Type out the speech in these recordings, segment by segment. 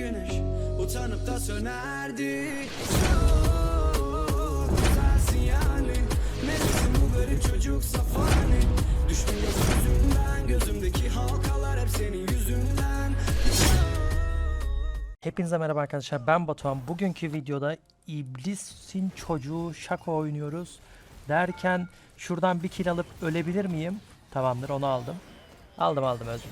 güneş Utanıp da sönerdi güzelsin yani Neresin bu garip çocuk safani Düştüm gözümden Gözümdeki halkalar hep senin yüzünden Hepinize merhaba arkadaşlar ben Batuhan. Bugünkü videoda İblisin çocuğu şaka oynuyoruz. Derken şuradan bir kill alıp ölebilir miyim? Tamamdır onu aldım. Aldım aldım öldüm.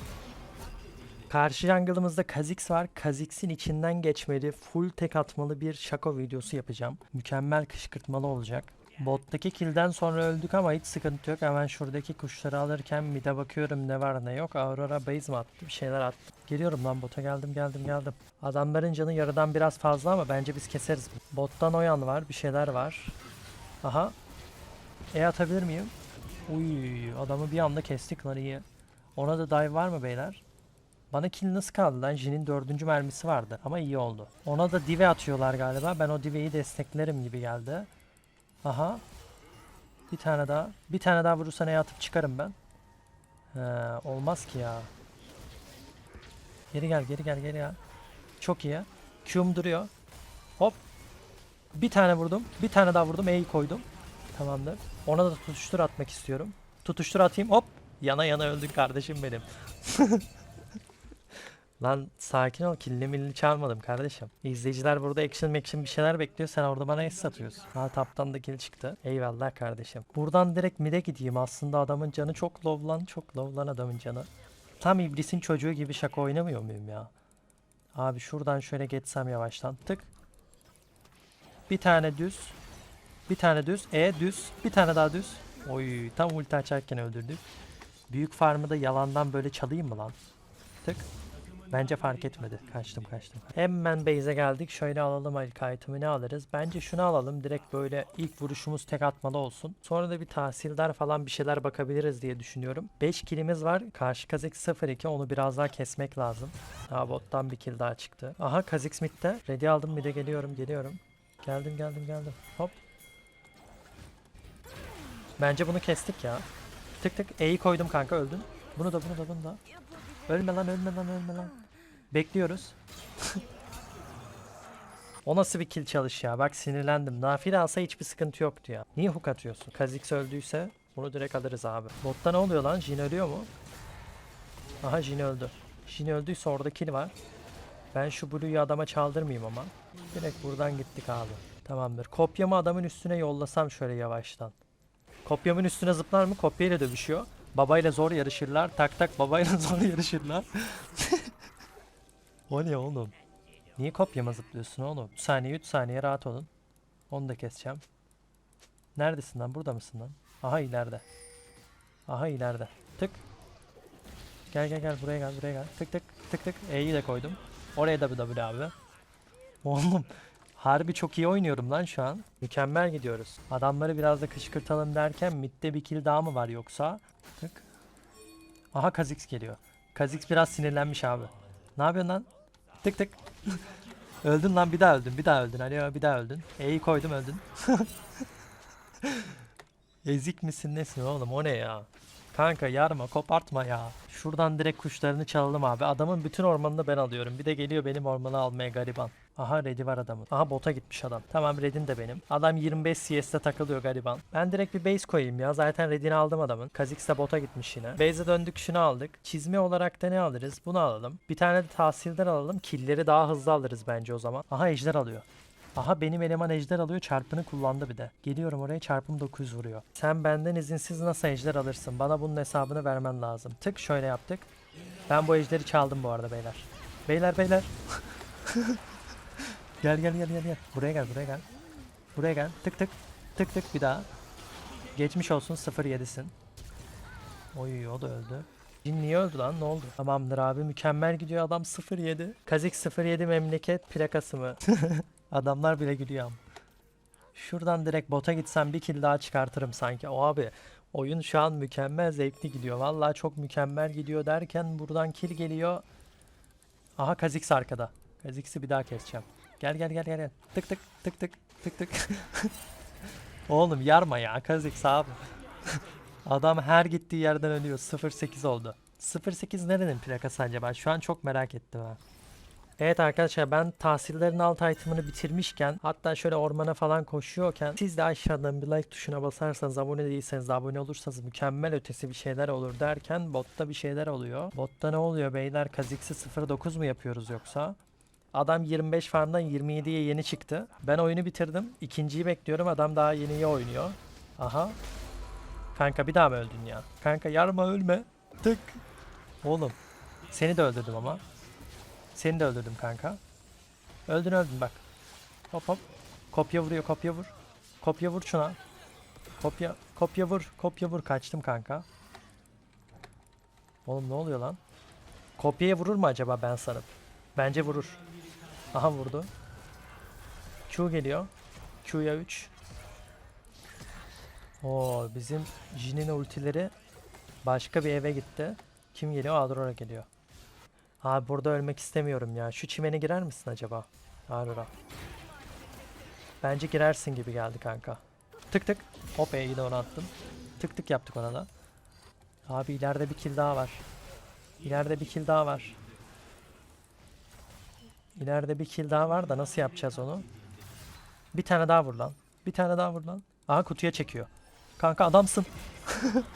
Karşı jungle'ımızda Kha'Zix var. Kha'Zix'in içinden geçmeli, full tek atmalı bir şako videosu yapacağım. Mükemmel kışkırtmalı olacak. Bottaki kill'den sonra öldük ama hiç sıkıntı yok. Hemen şuradaki kuşları alırken mid'e bakıyorum ne var ne yok. Aurora base mi attı? Bir şeyler attı. Geliyorum lan bota geldim geldim geldim. Adamların canı yarıdan biraz fazla ama bence biz keseriz. Bottan oyan var bir şeyler var. Aha. E atabilir miyim? Uy adamı bir anda kestik lan iyi. Ona da dive var mı beyler? Bana kill nasıl kaldı lan? Jin'in dördüncü mermisi vardı ama iyi oldu. Ona da dive atıyorlar galiba. Ben o dive'yi desteklerim gibi geldi. Aha. Bir tane daha. Bir tane daha vurursa neye atıp çıkarım ben. He, olmaz ki ya. Geri gel geri gel geri gel. Çok iyi. Q'm duruyor. Hop. Bir tane vurdum. Bir tane daha vurdum. E'yi koydum. Tamamdır. Ona da tutuştur atmak istiyorum. Tutuştur atayım. Hop. Yana yana öldün kardeşim benim. Lan sakin ol. Killi milli çalmadım kardeşim. İzleyiciler burada action action bir şeyler bekliyor. Sen orada bana es atıyorsun. Ha taptan da kill çıktı. Eyvallah kardeşim. Buradan direkt mid'e gideyim. Aslında adamın canı çok low lan. Çok low lan adamın canı. Tam iblisin çocuğu gibi şaka oynamıyor muyum ya? Abi şuradan şöyle geçsem yavaştan. Tık. Bir tane düz. Bir tane düz. E düz. Bir tane daha düz. Oy tam ulti açarken öldürdük. Büyük farmı da yalandan böyle çalayım mı lan? Tık. Bence fark etmedi. Kaçtım kaçtım. Hemen base'e geldik. Şöyle alalım ilk item'ı ne alırız? Bence şunu alalım. Direkt böyle ilk vuruşumuz tek atmalı olsun. Sonra da bir tahsildar falan bir şeyler bakabiliriz diye düşünüyorum. 5 killimiz var. Karşı Kha'Zix 0-2. Onu biraz daha kesmek lazım. Daha bottan bir kill daha çıktı. Aha Kha'Zix midde. Ready aldım mid'e geliyorum geliyorum. Geldim geldim geldim. Hop. Bence bunu kestik ya. Tık tık E'yi koydum kanka öldün. Bunu da bunu da bunu da. Ölme lan ölme lan ölme lan. Bekliyoruz. o nasıl bir kill çalış ya? Bak sinirlendim. Nafile alsa hiçbir sıkıntı yoktu ya. Niye hook atıyorsun? Kha'Zix öldüyse bunu direkt alırız abi. Botta ne oluyor lan? Jin ölüyor mu? Aha Jin öldü. Jin öldüyse orada kill var. Ben şu Blue'yu adama çaldırmayayım ama. Direkt buradan gittik abi. Tamamdır. Kopyamı adamın üstüne yollasam şöyle yavaştan. Kopyamın üstüne zıplar mı? Kopyayla dövüşüyor. Babayla zor yarışırlar. Tak tak babayla zor yarışırlar. o ne oğlum? Niye kopyama zıplıyorsun oğlum? 3 saniye 3 saniye rahat olun. Onu da keseceğim. Neredesin lan? Burada mısın lan? Aha ileride. Aha ileride. Tık. Gel gel gel buraya gel buraya gel. Tık tık tık tık. E'yi de koydum. Oraya da W abi. Oğlum harbi çok iyi oynuyorum lan şu an. Mükemmel gidiyoruz. Adamları biraz da kışkırtalım derken midde bir kill daha mı var yoksa? Tık. Aha Kha'Zix geliyor. Kha'Zix biraz sinirlenmiş abi. Ne yapıyorsun lan? Tık tık. öldün lan bir daha öldün bir daha öldün. Alo bir daha öldün. E'yi koydum öldün. Ezik misin nesin oğlum o ne ya? Kanka yarma kopartma ya. Şuradan direkt kuşlarını çalalım abi. Adamın bütün ormanını ben alıyorum. Bir de geliyor benim ormanı almaya gariban. Aha ready var adamın. Aha bota gitmiş adam. Tamam red'in de benim. Adam 25 CS'de takılıyor gariban. Ben direkt bir base koyayım ya. Zaten red'ini aldım adamın. Kha'Zix de bota gitmiş yine. Base'e döndük şunu aldık. Çizme olarak da ne alırız? Bunu alalım. Bir tane de tahsildar alalım. Killleri daha hızlı alırız bence o zaman. Aha ejder alıyor. Aha benim eleman ejder alıyor çarpını kullandı bir de. Geliyorum oraya çarpım 900 vuruyor. Sen benden izinsiz nasıl ejder alırsın? Bana bunun hesabını vermen lazım. Tık şöyle yaptık. Ben bu ejderi çaldım bu arada beyler. Beyler beyler. gel gel gel gel gel. Buraya gel buraya gel. Buraya gel. Tık tık. Tık tık bir daha. Geçmiş olsun 07'sin. Oy o da öldü. Jin niye öldü lan ne oldu? Tamamdır abi mükemmel gidiyor adam 07. Kazik 07 memleket plakası mı? Adamlar bile gülüyor. Şuradan direkt bota gitsem bir kill daha çıkartırım sanki. O abi oyun şu an mükemmel zevkli gidiyor. Vallahi çok mükemmel gidiyor derken buradan kill geliyor. Aha Kha'Zix arkada. Kha'Zix'i bir daha keseceğim. Gel gel gel gel. Tık tık tık tık tık tık. Oğlum yarma ya Kha'Zix abi. Adam her gittiği yerden ölüyor. 08 oldu. 08 nerenin plakası acaba? Şu an çok merak ettim ha. Evet arkadaşlar ben tahsillerin alt itemını bitirmişken hatta şöyle ormana falan koşuyorken siz de aşağıdan bir like tuşuna basarsanız abone değilseniz de abone olursanız mükemmel ötesi bir şeyler olur derken botta bir şeyler oluyor. Botta ne oluyor beyler Kazix'i 09 mu yapıyoruz yoksa? Adam 25 farmdan 27'ye yeni çıktı. Ben oyunu bitirdim. İkinciyi bekliyorum. Adam daha yeniyi oynuyor. Aha. Kanka bir daha mı öldün ya? Kanka yarma ölme. Tık. Oğlum. Seni de öldürdüm ama. Seni de öldürdüm kanka. Öldün öldün bak. Hop hop. Kopya vuruyor kopya vur. Kopya vur şuna. Kopya kopya vur. Kopya vur kaçtım kanka. Oğlum ne oluyor lan? Kopyaya vurur mu acaba ben sanıp? Bence vurur. Aha vurdu. Q geliyor. Q'ya 3. Oo bizim Jin'in ultileri başka bir eve gitti. Kim geliyor? Aurora geliyor. Abi burada ölmek istemiyorum ya. Şu çimene girer misin acaba? Aurora. Bence girersin gibi geldi kanka. Tık tık. Hop E'yi de ona attım. Tık tık yaptık ona da. Abi ileride bir kill daha var. İleride bir kill daha var. İleride bir kill daha var da nasıl yapacağız onu? Bir tane daha vur lan. Bir tane daha vur lan. Aha kutuya çekiyor. Kanka adamsın.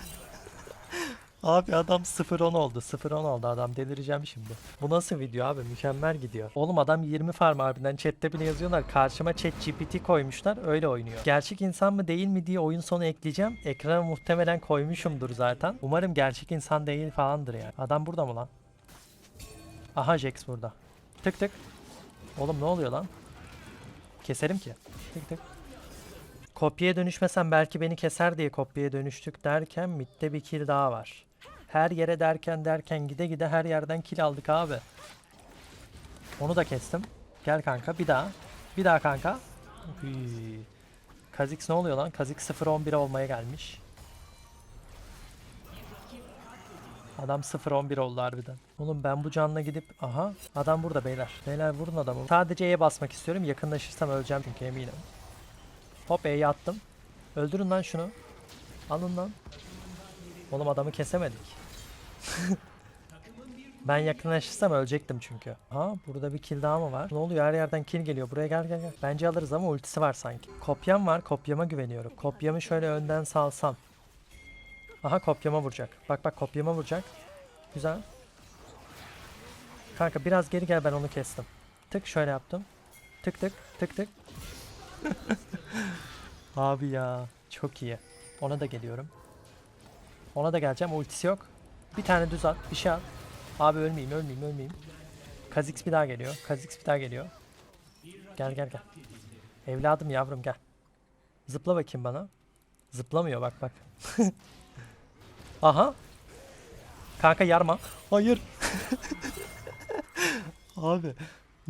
Abi adam 0-10 oldu. 0-10 oldu adam. Delireceğim şimdi. Bu nasıl video abi? Mükemmel gidiyor. Oğlum adam 20 farm harbiden. Chatte bile yazıyorlar. Karşıma chat GPT koymuşlar. Öyle oynuyor. Gerçek insan mı değil mi diye oyun sonu ekleyeceğim. Ekrana muhtemelen koymuşumdur zaten. Umarım gerçek insan değil falandır yani. Adam burada mı lan? Aha Jax burada. Tık tık. Oğlum ne oluyor lan? Keserim ki. Tık tık. Kopyaya dönüşmesem belki beni keser diye kopyaya dönüştük derken midde bir kill daha var. Her yere derken derken gide gide her yerden kill aldık abi. Onu da kestim. Gel kanka bir daha. Bir daha kanka. Hüy. Kha'Zix ne oluyor lan? Kha'Zix 0-11 olmaya gelmiş. Adam 0-11 oldu harbiden. Oğlum ben bu canla gidip... Aha adam burada beyler. Beyler vurun adamı. Sadece E'ye basmak istiyorum. Yakınlaşırsam öleceğim çünkü eminim. Hop E'ye attım. Öldürün lan şunu. Alın lan. Oğlum adamı kesemedik. ben yakınlaşırsam ölecektim çünkü. Ha burada bir kill daha mı var? Ne oluyor her yerden kill geliyor. Buraya gel gel gel. Bence alırız ama ultisi var sanki. Kopyam var. Kopyama güveniyorum. Kopyamı şöyle önden salsam. Aha kopyama vuracak. Bak bak kopyama vuracak. Güzel. Kanka biraz geri gel ben onu kestim. Tık şöyle yaptım. Tık tık tık tık. Abi ya çok iyi. Ona da geliyorum. Ona da geleceğim. Ultisi yok. Bir tane düz at. Bir şey at. Abi ölmeyeyim ölmeyeyim ölmeyeyim. Kha'Zix bir daha geliyor. Kha'Zix bir daha geliyor. Gel gel gel. Evladım yavrum gel. Zıpla bakayım bana. Zıplamıyor bak bak. Aha. Kanka yarma. Hayır. Abi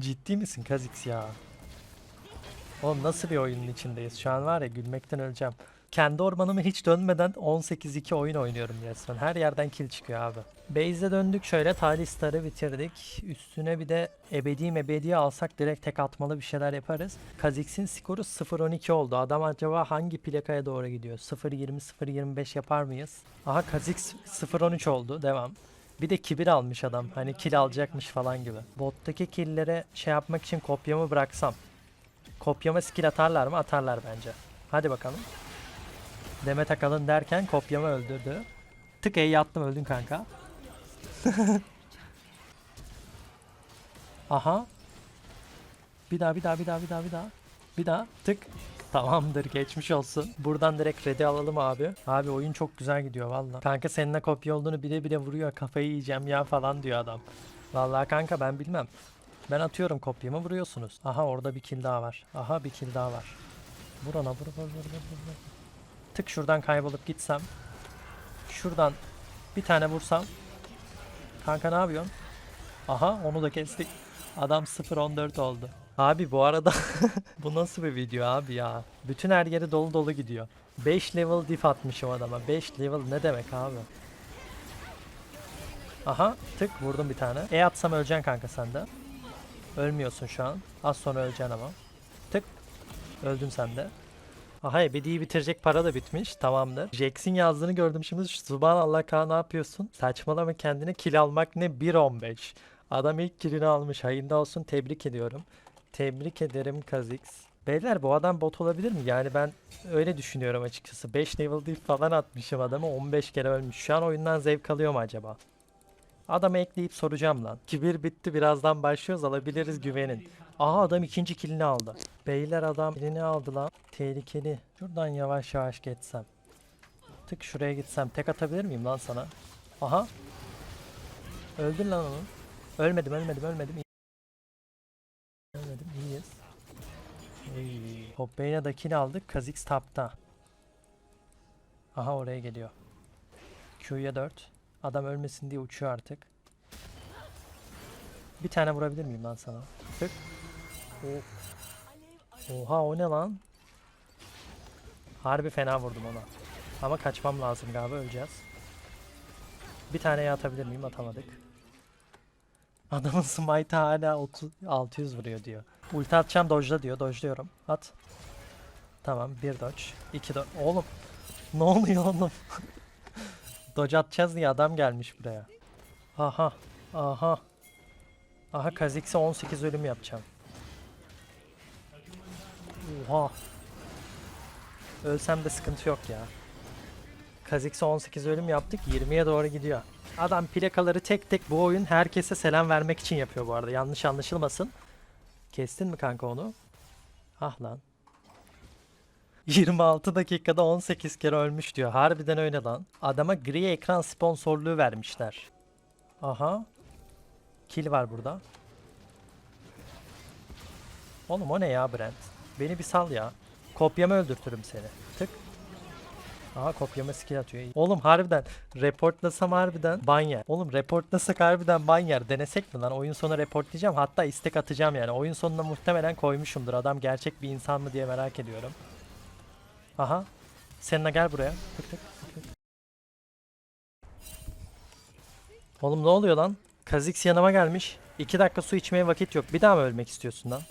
ciddi misin Kha'Zix ya? Oğlum nasıl bir oyunun içindeyiz? Şu an var ya gülmekten öleceğim. Kendi ormanımı hiç dönmeden 18-2 oyun oynuyorum resmen. Her yerden kill çıkıyor abi. Base'e döndük şöyle Talistar'ı bitirdik. Üstüne bir de ebedi mebedi alsak direkt tek atmalı bir şeyler yaparız. Kha'Zix'in skoru 0-12 oldu. Adam acaba hangi plakaya doğru gidiyor? 0-20-0-25 yapar mıyız? Aha Kha'Zix 0-13 oldu. Devam. Bir de kibir almış adam. Hani kill alacakmış falan gibi. Bottaki killere şey yapmak için kopyamı bıraksam. Kopyama skill atarlar mı? Atarlar bence. Hadi bakalım. Demet Akalın derken kopyamı öldürdü. Tık E'yi attım öldün kanka. Aha. Bir daha bir daha bir daha bir daha bir daha. Bir daha tık. Tamamdır geçmiş olsun. Buradan direkt ready alalım abi. Abi oyun çok güzel gidiyor valla. Kanka seninle kopya olduğunu bile bile vuruyor. Kafayı yiyeceğim ya falan diyor adam. Vallahi kanka ben bilmem. Ben atıyorum kopyamı vuruyorsunuz. Aha orada bir kill daha var. Aha bir kill daha var. Vur ona vur vur vur vur vur. Tık şuradan kaybolup gitsem. Şuradan bir tane vursam. Kanka ne yapıyorsun? Aha onu da kestik. Adam 0-14 oldu. Abi bu arada bu nasıl bir video abi ya? Bütün her yeri dolu dolu gidiyor. 5 level diff atmışım adama. 5 level ne demek abi? Aha tık vurdum bir tane. E atsam öleceksin kanka sen de. Ölmüyorsun şu an. Az sonra öleceksin ama. Tık. Öldün sen de. Aha ebediyi bitirecek para da bitmiş. Tamamdır. Jax'in yazdığını gördüm şimdi. Subhanallah Kaan ne yapıyorsun? Saçmalama kendine kill almak ne 1.15. Adam ilk killini almış. Hayırlı olsun. Tebrik ediyorum. Tebrik ederim Kazix. Beyler bu adam bot olabilir mi? Yani ben öyle düşünüyorum açıkçası. 5 level diff falan atmışım adamı. 15 kere ölmüş. Şu an oyundan zevk alıyor mu acaba? Adamı ekleyip soracağım lan. Kibir bitti. Birazdan başlıyoruz. Alabiliriz güvenin. Aha adam ikinci killini aldı. Beyler adam killini aldı lan. Tehlikeli. Şuradan yavaş yavaş geçsem. Tık şuraya gitsem. Tek atabilir miyim lan sana? Aha. Öldün lan onu. Ölmedim ölmedim ölmedim. İyi- Ölmedim iyiyiz. Oy. Hopbayna da kill aldık. Kha'Zix tapta. Aha oraya geliyor. Q'ya 4. Adam ölmesin diye uçuyor artık. Bir tane vurabilir miyim lan sana? Tık. Oh. Oha o ne lan? Harbi fena vurdum ona. Ama kaçmam lazım galiba öleceğiz. Bir tane atabilir miyim? Atamadık. Adamın smite hala 30 600 vuruyor diyor. Ulti atacağım dodge'la diyor. Dodge'luyorum. At. Tamam bir dodge. iki dodge. Oğlum ne oluyor oğlum? Dodge atacağız diye adam gelmiş buraya. Aha. Aha. Aha Kha'Zix'e 18 ölüm yapacağım. Oha. Ölsem de sıkıntı yok ya. Kha'Zix'e 18 ölüm yaptık. 20'ye doğru gidiyor. Adam plakaları tek tek bu oyun herkese selam vermek için yapıyor bu arada. Yanlış anlaşılmasın. Kestin mi kanka onu? Ah lan. 26 dakikada 18 kere ölmüş diyor. Harbiden öyle lan. Adama gri ekran sponsorluğu vermişler. Aha. Kill var burada. Oğlum o ne ya Brent? Beni bir sal ya. Kopyamı öldürtürüm seni. Tık. Aha kopyama skill atıyor. Oğlum harbiden reportlasam harbiden ban. Oğlum reportlasak harbiden ban. Denesek mi lan? Oyun sonu reportlayacağım. Hatta istek atacağım yani. Oyun sonuna muhtemelen koymuşumdur. Adam gerçek bir insan mı diye merak ediyorum. Aha. Seninle gel buraya. Tık tık tık tık. Oğlum ne oluyor lan? Kazix yanıma gelmiş. 2 dakika su içmeye vakit yok. Bir daha mı ölmek istiyorsun lan?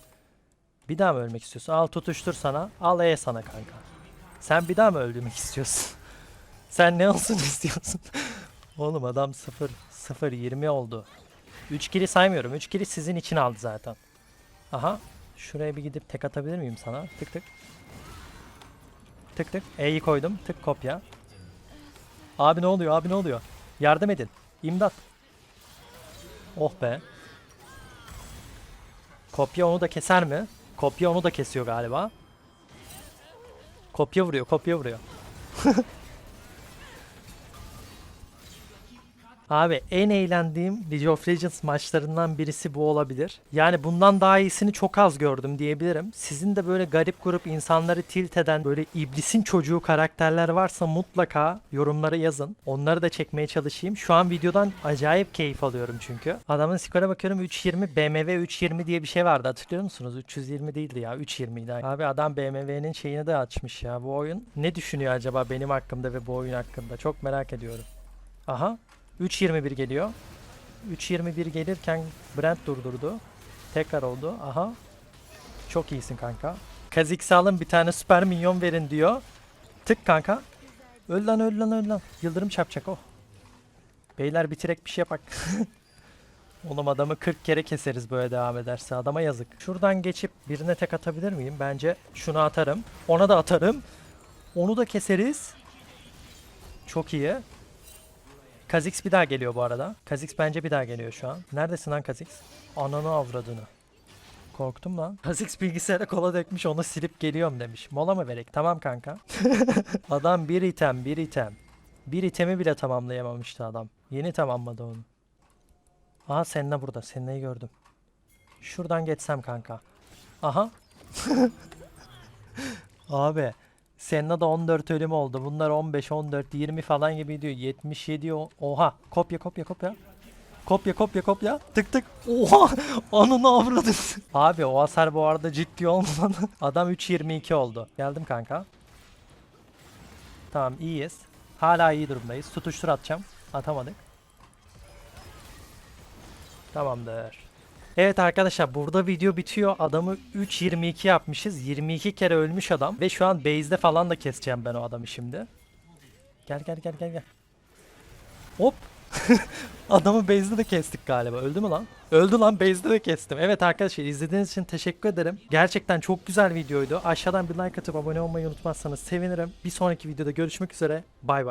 Bir daha mı ölmek istiyorsun? Al tutuştur sana. Al E sana kanka. Sen bir daha mı öldürmek istiyorsun? Sen ne olsun istiyorsun? Oğlum adam 0 0 20 oldu. 3 kili saymıyorum. 3 kili sizin için aldı zaten. Aha. Şuraya bir gidip tek atabilir miyim sana? Tık tık. Tık tık. E'yi koydum. Tık kopya. Abi ne oluyor? Abi ne oluyor? Yardım edin. İmdat. Oh be. Kopya onu da keser mi? Kopya onu da kesiyor galiba. Kopya vuruyor, kopya vuruyor. Abi en eğlendiğim League of Legends maçlarından birisi bu olabilir. Yani bundan daha iyisini çok az gördüm diyebilirim. Sizin de böyle garip grup insanları tilt eden böyle iblisin çocuğu karakterler varsa mutlaka yorumlara yazın. Onları da çekmeye çalışayım. Şu an videodan acayip keyif alıyorum çünkü. Adamın skora bakıyorum 320 BMW 320 diye bir şey vardı hatırlıyor musunuz? 320 değildi ya 320 idi. Abi adam BMW'nin şeyini de açmış ya bu oyun. Ne düşünüyor acaba benim hakkımda ve bu oyun hakkında? Çok merak ediyorum. Aha 3.21 geliyor. 3.21 gelirken Brent durdurdu. Tekrar oldu. Aha. Çok iyisin kanka. Kha'Zix'i alın bir tane süper minyon verin diyor. Tık kanka. Öl lan öl lan öl lan. Yıldırım çarpacak oh. Beyler bitirek bir şey yapak. Oğlum adamı 40 kere keseriz böyle devam ederse. Adama yazık. Şuradan geçip birine tek atabilir miyim? Bence şunu atarım. Ona da atarım. Onu da keseriz. Çok iyi. Kha'Zix bir daha geliyor bu arada. Kha'Zix bence bir daha geliyor şu an. Neredesin lan Kha'Zix? Ananı avradını. Korktum lan. Kha'Zix bilgisayara kola dökmüş onu silip geliyorum demiş. Mola mı verek? Tamam kanka. adam bir item bir item. Bir itemi bile tamamlayamamıştı adam. Yeni tamamladı onu. Aha Senna burada. Senna'yı gördüm. Şuradan geçsem kanka. Aha. Abi. Senna'da 14 ölüm oldu. Bunlar 15, 14, 20 falan gibi diyor. 77 o- oha. Kopya kopya kopya. Kopya kopya kopya. Tık tık. Oha. Ananı avradın. Abi o hasar bu arada ciddi olmadan. Adam 3.22 oldu. Geldim kanka. Tamam iyiyiz. Hala iyi durumdayız. Tutuştur atacağım. Atamadık. Tamamdır. Evet arkadaşlar burada video bitiyor. Adamı 3.22 yapmışız. 22 kere ölmüş adam. Ve şu an base'de falan da keseceğim ben o adamı şimdi. Gel gel gel gel gel. Hop. Adamı base'de de kestik galiba. Öldü mü lan? Öldü lan base'de de kestim. Evet arkadaşlar izlediğiniz için teşekkür ederim. Gerçekten çok güzel videoydu. Aşağıdan bir like atıp abone olmayı unutmazsanız sevinirim. Bir sonraki videoda görüşmek üzere. Bay bay.